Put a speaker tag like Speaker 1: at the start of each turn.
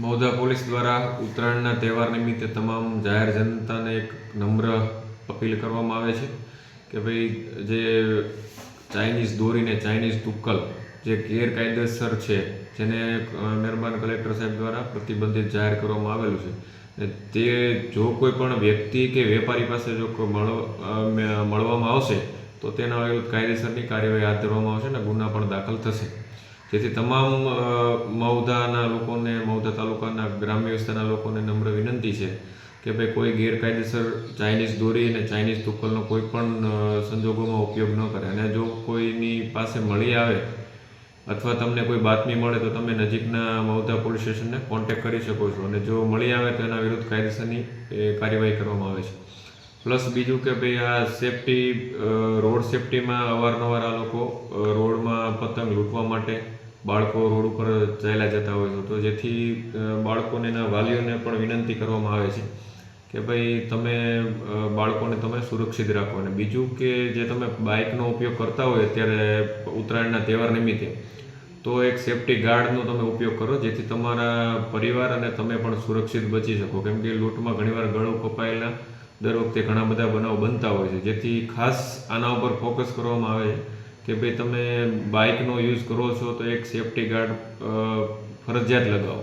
Speaker 1: Maudha police દ્વારા ઉત્તરાયણના તહેવાર નિમિત્તે તમામ જાહેર જનતાને એક નમ્ર અપીલ કરવામાં આવે છે કે ભાઈ જે ચાઇનીઝ દોરીને ચાઇનીઝ તુક્કલ, જે ગેરકાયદેસર છે, જેને મહેરબાન કલેક્ટર સાહેબ દ્વારા પ્રતિબંધિત જાહેર કરવામાં આવેલું છે. તે જો કોઈ પણ વ્યક્તિ કે વેપારી પાસે જો મળવામાં આવશે, તો તેના વિરુદ્ધ કાયદેસરની કાર્યવાહી હાથ ધરવામાં આવશે અને ગુના પણ દાખલ થશે. જેથી તમામ મૌધાના લોકોને મૌધા તાલુકાના ગ્રામ્ય વિસ્તારના લોકોને નમ્ર વિનંતી છે કે ભાઈ કોઈ ગેરકાયદેસર ચાઇનીઝ દોરી અને ચાઇનીઝ તુક્કલનો કોઈ પણ સંજોગોમાં ઉપયોગ ન કરે. અને જો કોઈની પાસે મળી આવે અથવા તમને કોઈ બાતમી મળે તો તમે નજીકના મૌધા પોલીસ સ્ટેશનને કોન્ટેક્ટ કરી શકો છો. અને જો મળી આવે તો એના વિરુદ્ધ કાયદેસરની કાર્યવાહી કરવામાં આવે છે. પ્લસ બીજું કે ભાઈ આ સેફટી રોડ સેફટીમાં અવારનવાર આ લોકો રોડમાં પતંગ લૂંટવા માટે બાળકો રોડ ઉપર ચાલ્યા જતા હોય છે. તો જેથી બાળકોને એના વાલીઓને પણ વિનંતી કરવામાં આવે છે કે ભાઈ તમે બાળકોને તમે સુરક્ષિત રાખો. અને બીજું કે જે તમે બાઇકનો ઉપયોગ કરતા હોય અત્યારે ઉત્તરાયણના તહેવાર નિમિત્તે, તો એક સેફટી ગાર્ડનો તમે ઉપયોગ કરો, જેથી તમારા પરિવાર અને તમે પણ સુરક્ષિત બચી શકો. કેમ કે લૂંટમાં ઘણીવાર ગળું કપાયેલા દર વખતે ઘણા બધા બનાવ બનતા હોય છે. જેથી ખાસ આના ઉપર ફોકસ કરવામાં આવે કે ભાઈ તમે બાઇકનો યુઝ કરો છો તો એક સેફટી ગાર્ડ ફરજિયાત લગાવો.